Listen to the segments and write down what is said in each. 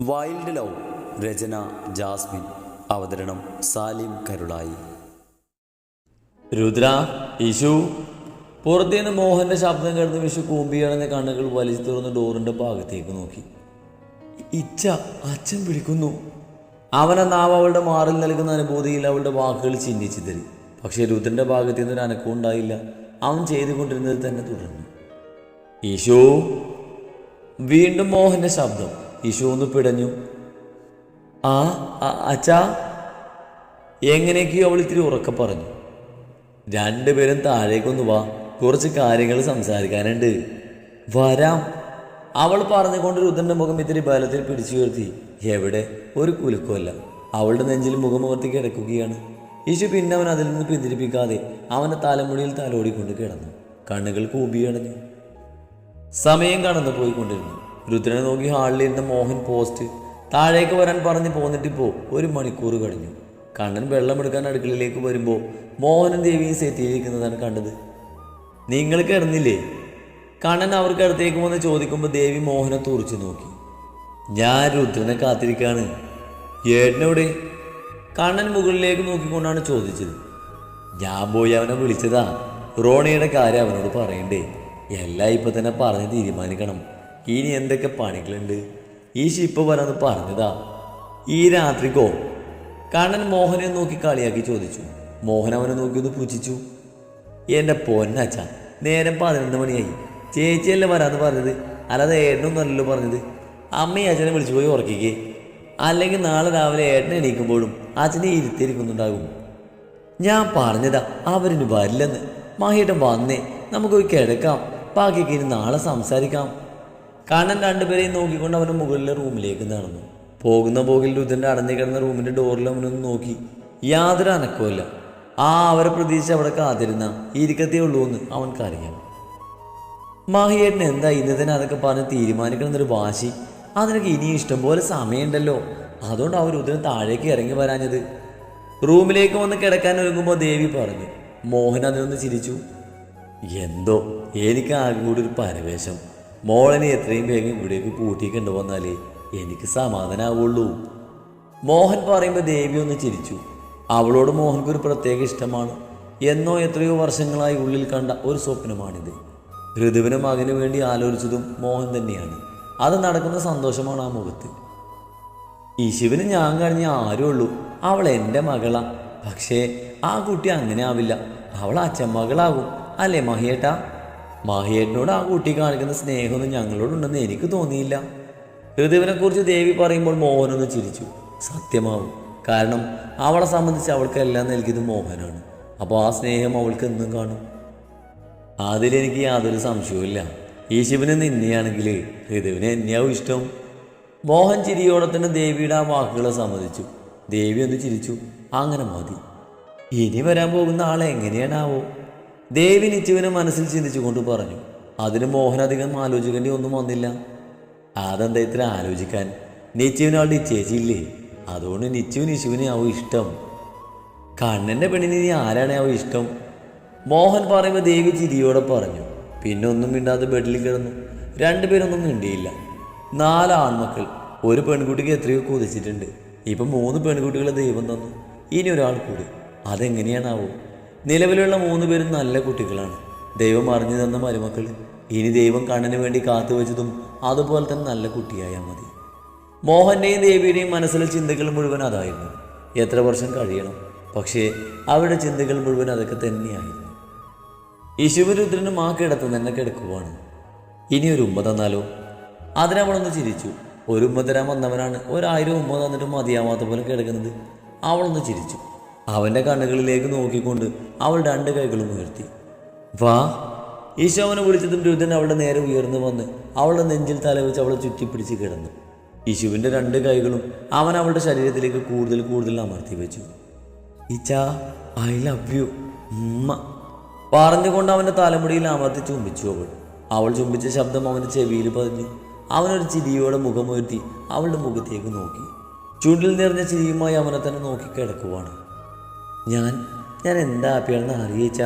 Wild love രചന Jasmine അവതരണം സാലിം കരുളായി. രുദ്ര ഇശു പുറത്തേന്ന് മോഹന്റെ ശബ്ദം കേൾന്ന് വിഷു കൂമ്പിയടഞ്ഞ കണ്ണുകൾ വലിച്ചു തുറന്ന് ഡോറിന്റെ ഭാഗത്തേക്ക് നോക്കി. ഇച്ച അച്ഛൻ വിളിക്കുന്നു. അവനെ നാവ് അവളുടെ മാറിൽ നൽകുന്ന അനുഭൂതിയിൽ അവളുടെ വാക്കുകൾ ചിഹ്നിച്ചു തരി. പക്ഷേ രുദ്രന്റെ ഭാഗത്തു നിന്ന് ഒരു അനക്കവും ഉണ്ടായില്ല. അവൻ ചെയ്തുകൊണ്ടിരുന്നത് തന്നെ തുടർന്നു. ഈശോ വീണ്ടും മോഹന്റെ ശബ്ദം. ഈശോ ഒന്ന് പിടഞ്ഞു. ആ അച്ഛാ. എങ്ങനെയൊക്കെയോ അവൾ ഇത്തിരി ഉറക്കെ പറഞ്ഞു. രണ്ടുപേരും താഴേക്കൊന്ന് വാ. കുറച്ച് കാര്യങ്ങൾ സംസാരിക്കാനുണ്ട്. വരാം. അവൾ പറഞ്ഞുകൊണ്ട് രുദ്രന്റെ മുഖം ഇത്തിരി ബലത്തിൽ പിടിച്ചു ഉയർത്തി. എവിടെ? ഒരു കുലുക്കമല്ല അവളുടെ നെഞ്ചിൽ മുഖമുഖർത്തി കിടക്കുകയാണ്. യേശു പിന്നെ അവൻ അതിൽ നിന്ന് പിന്തിരിപ്പിക്കാതെ അവന്റെ തലമുടിയിൽ തലോടിക്കൊണ്ട് കിടന്നു. കണ്ണുകൾ കൂപിയണഞ്ഞു സമയം കടന്നു പോയിക്കൊണ്ടിരുന്നു രുദ്രനെ നോക്കി ഹാളിലിരുന്ന മോഹൻ പോസ്റ്റ് താഴേക്ക് വരാൻ പറഞ്ഞ് പോന്നിട്ടിപ്പോൾ ഒരു മണിക്കൂർ കഴിഞ്ഞു. കണ്ണൻ വെള്ളമെടുക്കാൻ അടുക്കളയിലേക്ക് വരുമ്പോൾ മോഹനും ദേവിയും സെറ്റിയിരിക്കുന്നതാണ് കണ്ടത്. നിങ്ങൾ കിടന്നില്ലേ? കണ്ണൻ അവർക്ക് അടുത്തേക്ക് വന്ന് ചോദിക്കുമ്പോൾ ദേവി മോഹനെ തുറച്ചു നോക്കി. ഞാൻ രുദ്രനെ കാത്തിരിക്കാണ്. ഏട്ടനെവിടെ കണ്ണൻ മുകളിലേക്ക് നോക്കിക്കൊണ്ടാണ് ചോദിച്ചത്. ഞാൻ പോയി അവനെ വിളിച്ചതാ. റോണിയുടെ കാര്യം അവനോട് പറയണ്ടേ. എല്ലാം ഇപ്പം തന്നെ പറഞ്ഞ് തീരുമാനിക്കണം. ഇനി എന്തൊക്കെ പണികളുണ്ട്? ഈ ഷിപ്പ് വരാന്ന് പറഞ്ഞതാ. ഈ രാത്രിക്കോ? കണ്ണൻ മോഹനെ നോക്കി കളിയാക്കി ചോദിച്ചു. മോഹൻ അവനെ നോക്കി ഒന്ന് പൂച്ഛിച്ചു എന്റെ പൊന്നച്ച നേരം പതിനൊന്ന് മണിയായി. ചേച്ചിയല്ലേ വരാന്ന് പറഞ്ഞത്? അല്ലാതെ ഏട്ടനൊന്നല്ലല്ലോ പറഞ്ഞത്. അമ്മയും അച്ഛനെ വിളിച്ചു പോയി ഉറക്കിക്കേ. അല്ലെങ്കിൽ നാളെ രാവിലെ ഏട്ടനെ എണീക്കുമ്പോഴും അച്ഛനെ ഇരുത്തിയിരിക്കുന്നുണ്ടാകും. ഞാൻ പറഞ്ഞതാ അവരിന് വരില്ലെന്ന്. മാഹിയേട്ടൻ വന്നേ നമുക്കൊരു കിടക്കാം. ബാക്കിയൊക്കെ ഇനി നാളെ സംസാരിക്കാം. കണ്ണൻ രണ്ടുപേരെയും നോക്കിക്കൊണ്ട് അവന്റെ മുകളിലെ റൂമിലേക്ക് നടന്നു. പോകുന്ന പോകിൽ രുദ്രന്റെ അടഞ്ഞു കിടന്ന റൂമിന്റെ ഡോറിൽ അവനൊന്ന് നോക്കി. യാതൊരു അനക്കവുമില്ല ആ അവരെ പ്രതീക്ഷിച്ച് അവിടെ കാത്തിരുന്ന ഇരിക്കത്തേ ഉള്ളൂ എന്ന് അവൻക്കറിയാം മാഹിയേട്ടൻ എന്താ ഇന്ന് അതൊക്കെ പറഞ്ഞ് തീരുമാനിക്കണമെന്നൊരു വാശി. അതിനൊക്കെ ഇനിയും ഇഷ്ടംപോലെ സമയമുണ്ടല്ലോ. അതുകൊണ്ട് അവർ ഉദരം താഴേക്ക് ഇറങ്ങി വരാഞ്ഞത്. റൂമിലേക്ക് വന്ന് കിടക്കാൻ ഒരുങ്ങുമ്പോൾ ദേവി പറഞ്ഞു. മോഹൻ അതിനൊന്ന് ചിരിച്ചു. എന്തോ? എനിക്ക് ആകെ കൂടി ഒരു പരവേശം. മോളനെ എത്രയും വേഗം ഇവിടേക്ക് കൂട്ടിക്കൊണ്ട് വന്നാലേ എനിക്ക് സമാധാനാവുള്ളൂ. മോഹൻ പറയുമ്പോൾ ദേവി ഒന്ന് ചിരിച്ചു. അവളോട് മോഹൻക്ക് ഒരു പ്രത്യേക ഇഷ്ടമാണ്. എന്നോ എത്രയോ വർഷങ്ങളായി ഉള്ളിൽ കണ്ട ഒരു സ്വപ്നമാണിത്. ഋതുവിന് മകന് വേണ്ടി ആലോചിച്ചതും മോഹൻ തന്നെയാണ്. അത് നടക്കുന്ന സന്തോഷമാണ് ആ മുഖത്ത്. ഈ ശിവന് ഞാൻ കഴിഞ്ഞ ആരും ഉള്ളൂ. അവൾ എന്റെ മകളാ. പക്ഷേ ആ കുട്ടി അങ്ങനെ ആവില്ല. അവൾ അച്ഛൻ മകളാകും. അല്ലേ മഹിയേട്ടാ? മഹിയേട്ടനോട് ആ കുട്ടി കാണിക്കുന്ന സ്നേഹമൊന്നും ഞങ്ങളോടുണ്ടെന്ന് എനിക്ക് തോന്നിയില്ല. ഋതുവിനെ കുറിച്ച് ദേവി പറയുമ്പോൾ മോഹനൊന്ന് ചിരിച്ചു. സത്യമാവും. കാരണം അവളെ സംബന്ധിച്ച് അവൾക്ക് എല്ലാം നൽകിയത് മോഹനാണ്. അപ്പോൾ ആ സ്നേഹം അവൾക്ക് എന്നും കാണും. അതിലെനിക്ക് യാതൊരു സംശയവുമില്ല ഈശുവിനെ ശിവന് നിന്നെയാണെങ്കിൽ ഋതുവിന് എന്നെയാവും ഇഷ്ടം. മോഹൻ ചിരിയോടെ തന്നെ ദേവിയുടെ ആ വാക്കുകളെ സമ്മതിച്ചു. ദേവി ഒന്ന് ചിരിച്ചു. അങ്ങനെ മതി. ഇനി വരാൻ പോകുന്ന ആളെ എങ്ങനെയാണാവോ? ദേവി നിച്ചുവിനെ മനസ്സിൽ ചിന്തിച്ചു കൊണ്ട് പറഞ്ഞു അതിന് മോഹൻ അധികം ആലോചിക്കേണ്ടി ഒന്നും വന്നില്ല. അതെന്താ ഇത്ര ആലോചിക്കാൻ? നിച്ചുവിനവളുടെ ചേച്ചിയില്ലേ അതുകൊണ്ട് നിത്യു നിശുവിനെ ആവും ഇഷ്ടം. കണ്ണന്റെ പെണ്ണിന് ഇനി ആരാണ് ആവും ഇഷ്ടം? മോഹൻ പറയുമ്പോൾ ദേവി ചിരിയോടെ പറഞ്ഞു പിന്നെ ഒന്നും മിണ്ടാതെ ബെഡിൽ കിടന്നു. രണ്ടുപേരൊന്നും മിണ്ടിയില്ല. നാല് ആൺമക്കൾ. ഒരു പെൺകുട്ടിക്ക് എത്രയോ കൊതിച്ചിട്ടുണ്ട്. ഇപ്പം മൂന്ന് പെൺകുട്ടികളെ ദൈവം തന്നു. ഇനി ഒരാൾ കൂടി. അതെങ്ങനെയാണാവോ? നിലവിലുള്ള മൂന്ന് പേരും നല്ല കുട്ടികളാണ്. ദൈവം അറിഞ്ഞു തന്ന മരുമക്കൾ. ഇനി ദൈവം കണ്ണിന് വേണ്ടി കാത്തുവെച്ചതും അതുപോലെ തന്നെ നല്ല കുട്ടിയായാൽ മതി. മോഹന്റെയും ദേവിയുടെയും മനസ്സിലെ ചിന്തകൾ മുഴുവൻ അതായിരുന്നു. എത്ര വർഷം കഴിയണം? പക്ഷേ അവരുടെ ചിന്തകൾ മുഴുവൻ അതൊക്കെ തന്നെയായിരുന്നു. ഈ ശിവരുദ്രനും ആ കിടത്ത് തന്നെ കിടക്കുവാണ്. ഇനി ഒരു ഉമ്മ തന്നാലോ? അതിനവളൊന്ന് ചിരിച്ചു. ഒരു ഉമ്മ തരാൻ വന്നവനാണ്. ഒരായിരം ഉമ്മ തന്നിട്ട് മതിയാവാത്ത പോലെ കിടക്കുന്നത്. അവളൊന്ന് ചിരിച്ചു. അവന്റെ കണ്ണുകളിലേക്ക് നോക്കിക്കൊണ്ട് അവൾ രണ്ട് കൈകളും ഉയർത്തി. വാ. ഈശോ അവനെ വിളിച്ചതും രുദ്രൻ അവളുടെ നേരെ ഉയർന്നു വന്ന് അവളുടെ നെഞ്ചിൽ തലവെച്ച് അവളെ ചുറ്റിപ്പിടിച്ച് കിടന്നു. യേശുവിന്റെ രണ്ട് കൈകളും അവൻ അവളുടെ ശരീരത്തിലേക്ക് കൂടുതൽ കൂടുതൽ അമർത്തി വെച്ചു. ഈച്ചാ ഐ ലവ് യു. ഉമ്മ. പറഞ്ഞുകൊണ്ട് അവന്റെ തലമുടിയിൽ അമർത്തി ചുംബിച്ചു അവൾ. അവൾ ചുംബിച്ച ശബ്ദം അവന്റെ ചെവിയിൽ പതിഞ്ഞു. അവനൊരു ചിരിയോടെ മുഖമുയർത്തി അവളുടെ മുഖത്തേക്ക് നോക്കി. ചുണ്ടിൽ നിറഞ്ഞ ചിരിയുമായി അവനെ തന്നെ നോക്കി കിടക്കുവാണ്. ഞാൻ ഞാൻ എന്താ ഹാപ്പിയാണെന്ന് അറിയിച്ച?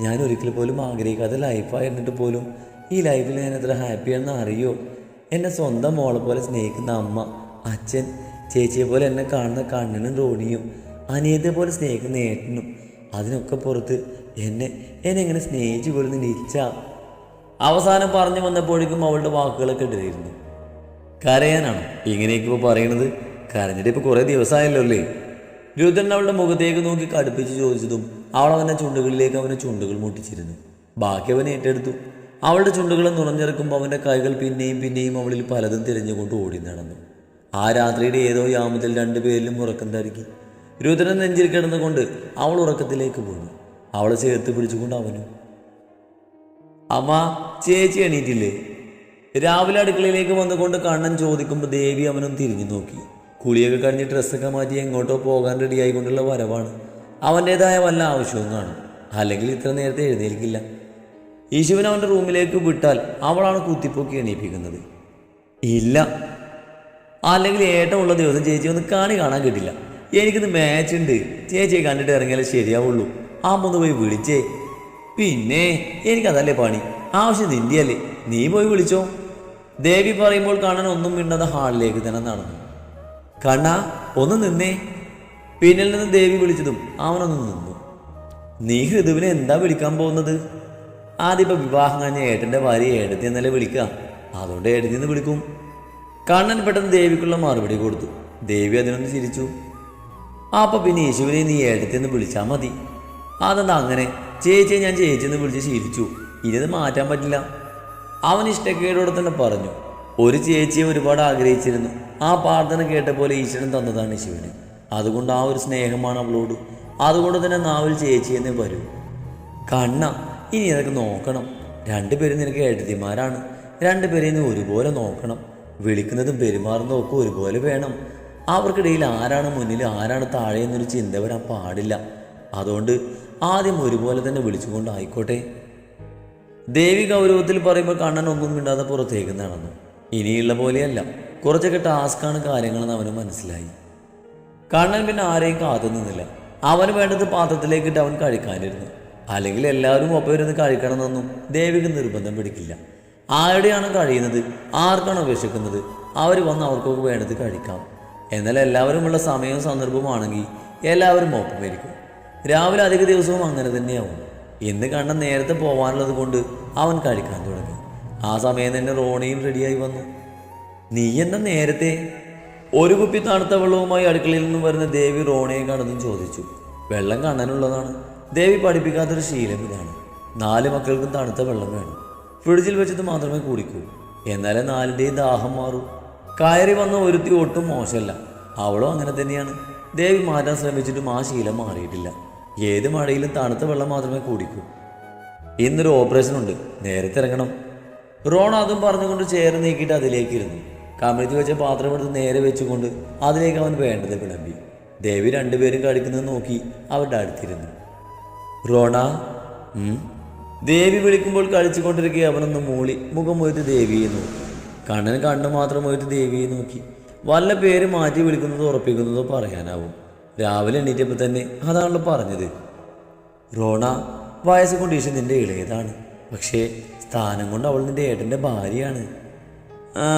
ഞാൻ ഒരിക്കൽ പോലും ആഗ്രഹിക്കാത്ത ലൈഫായിരുന്നിട്ട് പോലും ഈ ലൈഫിൽ ഞാൻ എത്ര ഹാപ്പിയാണെന്ന് അറിയോ? എന്നെ സ്വന്തം മോളെ പോലെ സ്നേഹിക്കുന്ന അമ്മ അച്ഛൻ ചേച്ചിയെ പോലെ എന്നെ കാണുന്ന കണ്ണനും റോണിയും അനിയത്തെ പോലെ സ്നേഹിക്കുന്ന ഏട്ടനും അതിനൊക്കെ പുറത്ത് എന്നെ എന്നെ എങ്ങനെ സ്നേഹിച്ചു പോലും നിച്ച അവസാനം പറഞ്ഞു വന്നപ്പോഴേക്കും അവളുടെ വാക്കുകളൊക്കെ ഇടയിരുന്നു കരയാനാണ്? ഇങ്ങനെയൊക്കെ ഇപ്പോൾ പറയണത്. കരഞ്ഞിട്ട് ഇപ്പോൾ കുറേ ദിവസമായല്ലോ അല്ലേ? രുദ്രൻ അവളുടെ മുഖത്തേക്ക് നോക്കി കടുപ്പിച്ച് ചോദിച്ചതും അവൾ അവന്റെ ചുണ്ടുകളിലേക്ക് അവന്റെ ചുണ്ടുകൾ മുട്ടിച്ചിരുന്നു. ബാക്കി അവൻ ഏറ്റെടുത്തു. അവളുടെ ചുണ്ടുകൾ നുറഞ്ഞിറക്കുമ്പോൾ അവന്റെ കൈകൾ പിന്നെയും പിന്നെയും അവളിൽ പലതും തിരഞ്ഞുകൊണ്ട് ഓടി നടന്നു. ആ രാത്രിയുടെ ഏതോ യാമത്തിൽ രണ്ടുപേരിലും ഉറക്കം തരക്കി രുദ്രൻ നെഞ്ചിൽ കിടന്നുകൊണ്ട് അവൾ ഉറക്കത്തിലേക്ക് പോയി അവളെ ചേർത്ത് പിടിച്ചുകൊണ്ട് അവനും അമ്മ ചേച്ചി എണീറ്റില്ലേ? രാവിലെ അടുക്കളയിലേക്ക് വന്നുകൊണ്ട് കണ്ണൻ ചോദിക്കുമ്പോൾ ദേവി അവനും തിരിഞ്ഞു നോക്കി. കുളിയൊക്കെ കഴിഞ്ഞ് ഡ്രസ്സൊക്കെ മാറ്റി എങ്ങോട്ടോ പോകാൻ റെഡി ആയിക്കൊണ്ടുള്ള വരവാണ്. അവന്റേതായ വല്ല ആവശ്യവും കാണും. അല്ലെങ്കിൽ ഇത്ര നേരത്തെ എഴുന്നേൽക്കില്ല. യേശുവിനെ അവന്റെ റൂമിലേക്ക് വിട്ടാൽ അവളാണ് കുത്തിപ്പൊക്കി എണീപ്പിക്കുന്നത്. ഇല്ല. അല്ലെങ്കിൽ ഏട്ടമുള്ള ദിവസം ചേച്ചി ഒന്ന് കാണി കാണാൻ കിട്ടില്ല. എനിക്കിന്ന് മാച്ച് ഉണ്ട്. ചേച്ചിയെ കണ്ടിട്ട് ഇറങ്ങിയാലേ ശരിയാവുള്ളൂ. അമ്മൊന്ന് പോയി വിളിച്ചേ. പിന്നെ എനിക്കതല്ലേ പണി. ആവശ്യം നിന്റെയല്ലേ. നീ പോയി വിളിച്ചോ. ദേവി പറയുമ്പോൾ കാണാൻ ഒന്നും മിണ്ടാതെ ഹാളിലേക്ക് തന്നെ നടന്നു. കണ്ണ ഒന്ന് നിന്നേ. പിന്നിൽ നിന്ന് ദേവി വിളിച്ചതും അവനൊന്ന് നിന്നു. നീ ഋതുവിനെ എന്താ വിളിക്കാൻ പോകുന്നത്? ആദ്യം ഇപ്പം വിവാഹം കഴിഞ്ഞ ഏട്ടന്റെ ഭാര്യ ഏടത്തി എന്നല്ലേ വിളിക്കുക അതുകൊണ്ട് ഏടത്തി എന്ന് വിളിക്കും. കണ്ണൻ പെട്ടെന്ന് ദേവിക്കുള്ള മറുപടി കൊടുത്തു. ദേവി അതിനൊന്ന് ചിരിച്ചു. അപ്പം പിന്നെ യേശുവിനെ നീ ഏടത്തി എന്ന് വിളിച്ചാൽ മതി. അതെന്താ അങ്ങനെ? ചേച്ചിയെ ഞാൻ ചേച്ചി എന്ന് വിളിച്ച് ശീലിച്ചു. ഇനിയത് മാറ്റാൻ പറ്റില്ല. അവൻ ഇഷ്ടക്കേടോടെ തന്നെ പറഞ്ഞു. ഒരു ചേച്ചിയെ ഒരുപാട് ആഗ്രഹിച്ചിരുന്നു. ആ പ്രാർത്ഥന കേട്ട പോലെ ഈശ്വരൻ തന്നതാണ് ശിവന്. അതുകൊണ്ട് ആ ഒരു സ്നേഹമാണ് അവളോട്. അതുകൊണ്ട് തന്നെ നാവിൽ ചേച്ചി എന്നേ വരൂ. കണ്ണ ഇനി അതൊക്കെ നോക്കണം. രണ്ടുപേരും നിനക്ക് എഴുതിമാരാണ് രണ്ടുപേരെയും ഒരുപോലെ നോക്കണം. വിളിക്കുന്നതും പെരുമാറുന്നതും ഒക്കെ ഒരുപോലെ വേണം. അവർക്കിടയിൽ ആരാണ് മുന്നിൽ ആരാണ് താഴെ എന്നൊരു ചിന്ത വരാൻ പാടില്ല. അതുകൊണ്ട് ആദ്യം ഒരുപോലെ തന്നെ വിളിച്ചുകൊണ്ട് ആയിക്കോട്ടെ. ദേവി ഗൗരവത്തിൽ പറയുമ്പോൾ കണ്ണൻ ഒന്നും മിണ്ടാതെ പുറത്തേക്ക് നടന്നു. ഇനിയുള്ള പോലെയല്ല. കുറച്ചൊക്കെ ടാസ്ക്കാണ് കാര്യങ്ങളെന്ന് അവന് മനസ്സിലായി. കണ്ണൻ പിന്നെ ആരെയും കാത്തു നിന്നില്ല അവന് വേണ്ടത് പാത്രത്തിലേക്കിട്ട് അവൻ കഴിക്കാനിരുന്നു. അല്ലെങ്കിൽ എല്ലാവരും ഒപ്പം ഇരുന്ന് കഴിക്കണമെന്നൊന്നും ദേവിക്ക് നിർബന്ധം പിടിക്കില്ല. ആരുടെയാണ് കഴിയുന്നത്? ആർക്കാണോ വിശക്കുന്നത് അവർ വന്ന് അവർക്കൊക്കെ വേണ്ടത് കഴിക്കാം. എന്നാൽ എല്ലാവരുമുള്ള സമയവും സന്ദർഭവുമാണെങ്കിൽ എല്ലാവരും ഒപ്പമായിരിക്കും. രാവിലെ അധിക ദിവസവും അങ്ങനെ തന്നെയാവും. ഇന്ന് കണ്ണൻ നേരത്തെ പോവാനുള്ളത് കൊണ്ട് അവൻ കഴിക്കാൻ തുടങ്ങി. ആ സമയം തന്നെ റോണിയും റെഡിയായി വന്നു. നീ എന്ന നേരത്തെ ഒരു കുപ്പി തണുത്ത വെള്ളവുമായി അടുക്കളയിൽ നിന്നും വരുന്ന ദേവി റോണിയെ കടന്നും ചോദിച്ചു വെള്ളം കാണാനുള്ളതാണ്. ദേവി പഠിപ്പിക്കാത്തൊരു ശീലം ഇതാണ്. നാല് മക്കൾക്കും തണുത്ത വെള്ളം വേണം. ഫ്രിഡ്ജിൽ വെച്ചത് മാത്രമേ കുടിക്കൂ. എന്നാലേ നാലിന്റെയും ദാഹം മാറൂ. കയറി വന്ന ഒരുത്തി ഒട്ടും മോശമല്ല. അവളും അങ്ങനെ തന്നെയാണ്. ദേവി മാറ്റാൻ ശ്രമിച്ചിട്ടും ആ ശീലം മാറിയിട്ടില്ല. ഏത് മഴയിലും തണുത്ത വെള്ളം മാത്രമേ കുടിക്കൂ. ഇന്നൊരു ഓപ്പറേഷൻ ഉണ്ട് നേരത്തെ ഇറങ്ങണം. റോൺ അതും പറഞ്ഞുകൊണ്ട് ചെയർ നീക്കിയിട്ട് അതിലേക്ക് ഇരുന്നു കമിഴ്ത്തി വെച്ച പാത്രം എടുത്ത് നേരെ വെച്ചുകൊണ്ട് അതിലേക്ക് അവൻ വേണ്ടത് വിളമ്പി. ദേവി രണ്ടുപേരും കളിക്കുന്നത് നോക്കി അവരുടെ അടുത്തിരുന്നു. റോണ ദേവി വിളിക്കുമ്പോൾ കളിച്ചുകൊണ്ടിരിക്കുക അവനൊന്ന് മൂളി. മുഖം പോയിട്ട് ദേവിയെ നോക്കി. കണ്ണൻ കണ്ണു മാത്രം പോയിട്ട് ദേവിയെ നോക്കി. വല്ല പേര് മാറ്റി വിളിക്കുന്നതോ ഉറപ്പിക്കുന്നതോ പറയാനാവും. രാവിലെ എണീറ്റപ്പോൾ തന്നെ അതാണല്ലോ പറഞ്ഞത്. റോണ വയസ്സ് കൊണ്ടീഷൻ നിന്റെ ഇളയതാണ്. പക്ഷേ സ്ഥാനം കൊണ്ട് അവൾ നിന്റെ ഏട്ടന്റെ ഭാര്യയാണ്. ആ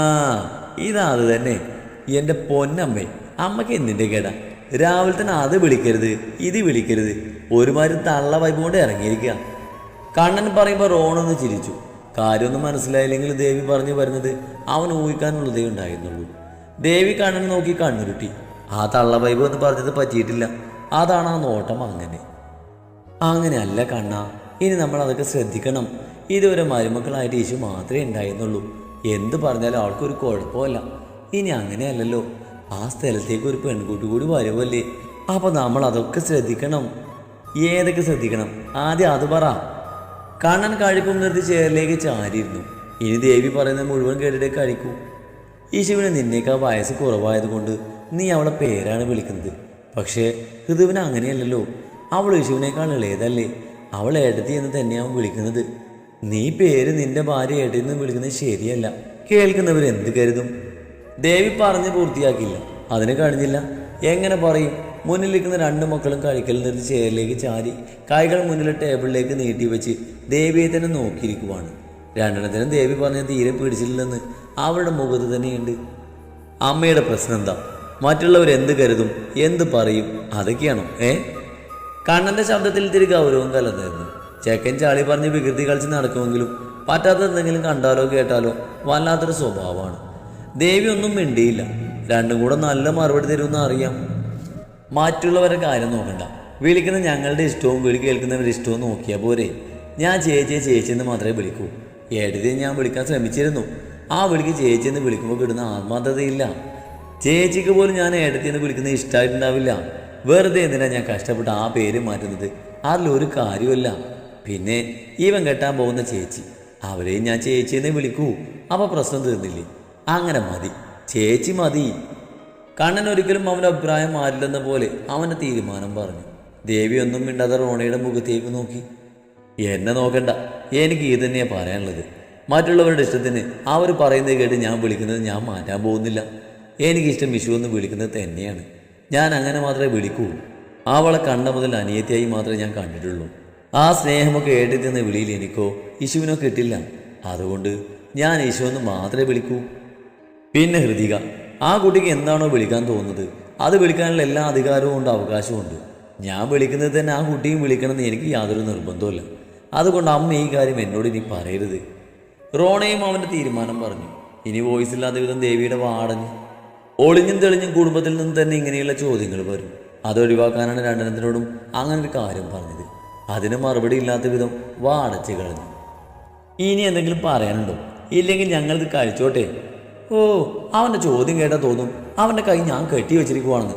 ഇതാ അത് തന്നെ. എന്റെ പൊന്നമ്മേ അമ്മയ്ക്ക് എന്തിന്റെ കേടാ? രാവിലെ തന്നെ അത് വിളിക്കരുത് ഇത് വിളിക്കരുത്. ഒരുമാതിരി തള്ള വൈബ് കൊണ്ട് ഇറങ്ങിയിരിക്കുക കണ്ണൻ പറയുമ്പോൾ റോണൊന്ന് ചിരിച്ചു. കാര്യമൊന്നും മനസ്സിലായില്ലെങ്കിൽ ദേവി പറഞ്ഞു വരുന്നത് അവൻ ഊഹിക്കാനുള്ളതേ ഉണ്ടായിരുന്നുള്ളൂ. ദേവി കണ്ണൻ നോക്കി കണ്ണുരുട്ടി. ആ തള്ള വൈബ് എന്ന് പറഞ്ഞത് പറ്റിയിട്ടില്ല. അതാണ് ആ നോട്ടം അങ്ങനെ. അങ്ങനെയല്ല കണ്ണ ഇനി നമ്മൾ അതൊക്കെ ശ്രദ്ധിക്കണം. ഇതുവരെ മരുമക്കളായിട്ട് ഈശു മാത്രമേ ഉണ്ടായിരുന്നുള്ളൂ. എന്ത് പറഞ്ഞാലും അവൾക്കൊരു കുഴപ്പമല്ല. ഇനി അങ്ങനെയല്ലല്ലോ. ആ സ്ഥലത്തേക്ക് ഒരു പെൺകുട്ടി കൂടി വരുമല്ലേ? അപ്പോൾ നമ്മൾ അതൊക്കെ ശ്രദ്ധിക്കണം. ഏതൊക്കെ ശ്രദ്ധിക്കണം? ആദ്യം അത് പറ. കണ്ണൻ കഴിക്കും നിർത്തി ചേറിലേക്ക് ചാരിയിരുന്നു. ഇനി ദേവി പറയുന്നത് മുഴുവൻ കേട്ടിട്ടേ കഴിക്കൂ. ഈശുവിന് നിന്നേക്കാ വയസ്സ് കുറവായതുകൊണ്ട് നീ അവളെ പേരാണ് വിളിക്കുന്നത്. പക്ഷേ ഋതുവിന് അങ്ങനെയല്ലല്ലോ. അവൾ യേശുവിനേക്കാൾ ഇളയതല്ലേ? അവൾ ഏട്ടത്തി എന്ന് തന്നെയാവും വിളിക്കുന്നത്. നീ പേര് നിന്റെ ഭാര്യ ഏട്ടത്തി എന്ന് വിളിക്കുന്നത് ശരിയല്ല. കേൾക്കുന്നവർ എന്ത് കരുതും? ദേവി പറഞ്ഞ് പൂർത്തിയാക്കില്ല അതിന് കഴിഞ്ഞില്ല. എങ്ങനെ പറയും? മുന്നിലിരിക്കുന്ന രണ്ടു മക്കളും കഴിക്കൽ നിർത്തി ചെയറിലേക്ക് ചാരി കൈകൾ മുന്നിലെ ടേബിളിലേക്ക് നീട്ടി വെച്ച് ദേവിയെ തന്നെ നോക്കിയിരിക്കുവാണ്. രണ്ടെണ്ണത്തിനും ദേവി പറഞ്ഞ തീരെ പിടിച്ചില്ലെന്ന് അവളുടെ മുഖത്ത് തന്നെയുണ്ട്. അമ്മയുടെ പ്രശ്നം എന്താ? മറ്റുള്ളവർ എന്ത് കരുതും? എന്ത് പറയും? അതൊക്കെയാണോ? ഏ? കണ്ണന്റെ ശബ്ദത്തിൽ തിരി ഗൗരവം കലർന്നിരുന്നു. ചെക്കൻ ചാളി പറഞ്ഞ് വികൃതി കളിച്ച് നടക്കുമെങ്കിലും പറ്റാത്ത എന്തെങ്കിലും കണ്ടാലോ കേട്ടാലോ വല്ലാത്തൊരു സ്വഭാവമാണ്. ദേവി ഒന്നും മിണ്ടിയില്ല. രണ്ടും കൂടെ നല്ല മറുപടി തരുമെന്ന് അറിയാം. മറ്റുള്ളവരെ കാര്യം നോക്കണ്ട. വിളിക്കുന്ന ഞങ്ങളുടെ ഇഷ്ടവും വിളി കേൾക്കുന്നവരുടെ ഇഷ്ടവും നോക്കിയാൽ പോരെ. ഞാൻ ചേച്ചിയെ ചേച്ചിയെന്ന് മാത്രമേ വിളിക്കൂ. ഏടതി ഞാൻ വിളിക്കാൻ ശ്രമിച്ചിരുന്നു. ആ വിളിക്ക് ചേച്ചിയെന്ന് വിളിക്കുമ്പോൾ കിടുന്ന ആത്മാർത്ഥതയില്ല. ചേച്ചിക്ക് പോലും ഞാൻ ഏടത്തിയെന്ന് വിളിക്കുന്നത് ഇഷ്ടമായിട്ടുണ്ടാവില്ല വെറുതെ എന്തിനാണ് ഞാൻ കഷ്ടപ്പെട്ട് ആ പേര് മാറ്റുന്നത്? അതിലൊരു കാര്യമല്ല പിന്നെ ഇവൻ കെട്ടാൻ പോകുന്ന ചേച്ചി. അവരെയും ഞാൻ ചേച്ചിയെന്നേ വിളിക്കൂ. അപ്പോൾ പ്രശ്നം തീർന്നില്ലേ? അങ്ങനെ മതി. ചേച്ചി മതി. കണ്ണൻ ഒരിക്കലും അവന്റെ അഭിപ്രായം മാറില്ലെന്ന പോലെ അവന്റെ തീരുമാനം പറഞ്ഞു. ദേവി ഒന്നും മിണ്ടാതെ റോണയുടെ മുഖത്തേക്ക് നോക്കി. എന്നെ നോക്കണ്ട. എനിക്ക് ഇത് തന്നെയാണ് പറയാനുള്ളത്. മറ്റുള്ളവരുടെ ഇഷ്ടത്തിന് അവർ പറയുന്നത് കേട്ട് ഞാൻ വിളിക്കുന്നത് ഞാൻ മാറ്റാൻ പോകുന്നില്ല. എനിക്കിഷ്ടം വിഷു എന്ന് വിളിക്കുന്നത് തന്നെയാണ്. ഞാൻ അങ്ങനെ മാത്രമേ വിളിക്കൂ. അവളെ കണ്ട മുതൽ അനിയത്തിയായി മാത്രമേ ഞാൻ കണ്ടിട്ടുള്ളൂ. ആ സ്നേഹമൊക്കെ ഏട്ടത്തിയെന്ന വിളിയിൽ എനിക്കോ യശുവിനോ കിട്ടില്ല. അതുകൊണ്ട് ഞാൻ യേശു മാത്രമേ വിളിക്കൂ. പിന്നെ ഹൃതിക ആ കുട്ടിക്ക് എന്താണോ വിളിക്കാൻ തോന്നുന്നത്? അത് വിളിക്കാനുള്ള എല്ലാ അധികാരവും ഉണ്ട് അവകാശവും ഉണ്ട്. ഞാൻ വിളിക്കുന്നത് തന്നെ ആ കുട്ടിയും വിളിക്കണമെന്ന് എനിക്ക് യാതൊരു നിർബന്ധമില്ല അതുകൊണ്ട് അമ്മ ഈ കാര്യം എന്നോട് ഇനി പറയരുത്. റോണയും അവന്റെ തീരുമാനം പറഞ്ഞു. ഇനി വോയിസ് ഇല്ലാത്ത വിധം ദേവിയുടെ വാടഞ്ഞു ഒളിഞ്ഞും തെളിഞ്ഞും കുടുംബത്തിൽ നിന്ന് തന്നെ ഇങ്ങനെയുള്ള ചോദ്യങ്ങൾ വരും. അതൊഴിവാക്കാനാണ് രണ്ടെണ്ണത്തിനോടും അങ്ങനെ ഒരു കാര്യം പറഞ്ഞത്. അതിന് മറുപടി ഇല്ലാത്ത വിധം വാടച്ച് കളഞ്ഞു. ഇനി എന്തെങ്കിലും പറയാനുണ്ടോ? ഇല്ലെങ്കിൽ ഞങ്ങളിത് കഴിച്ചോട്ടെ? ഓ അവന്റെ ചോദ്യം കേട്ടാൽ തോന്നും. അവന്റെ കൈ ഞാൻ കെട്ടി വെച്ചിരിക്കുവാണെന്ന്.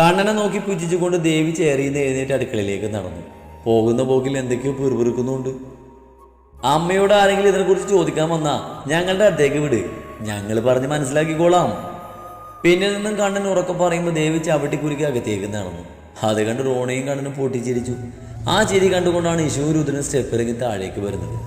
കണ്ണനെ നോക്കി പുച്ഛിച്ചുകൊണ്ട് ദേവി ചേറിയുന്ന എഴുന്നേറ്റ് അടുക്കളയിലേക്ക് നടന്നു. പോകുന്ന പോക്കിൽ എന്തൊക്കെയോ പിറുപിറുക്കുന്നുണ്ട്. അമ്മയോട് ആരെങ്കിലും ഇതിനെക്കുറിച്ച് ചോദിക്കാൻ വന്നാ ഞങ്ങളുടെ അടുത്തേക്ക് വിട്. ഞങ്ങൾ പറഞ്ഞ് മനസ്സിലാക്കിക്കോളാം. പിന്നെ നിന്നും കണ്ണൻ ഉറക്കം പറയുമ്പോൾ ദേവി ചവിട്ടി കുരുക്കി അകത്തേക്ക് നടന്നു. അത് കണ്ട് റോണയും കണ്ണനും പൊട്ടിച്ചിരിച്ചു. ആ ചിരി കണ്ടുകൊണ്ടാണ് ഇശു രുദ്രൻ സ്റ്റെപ്പ് ഇറങ്ങി താഴേക്ക് വരുന്നത്.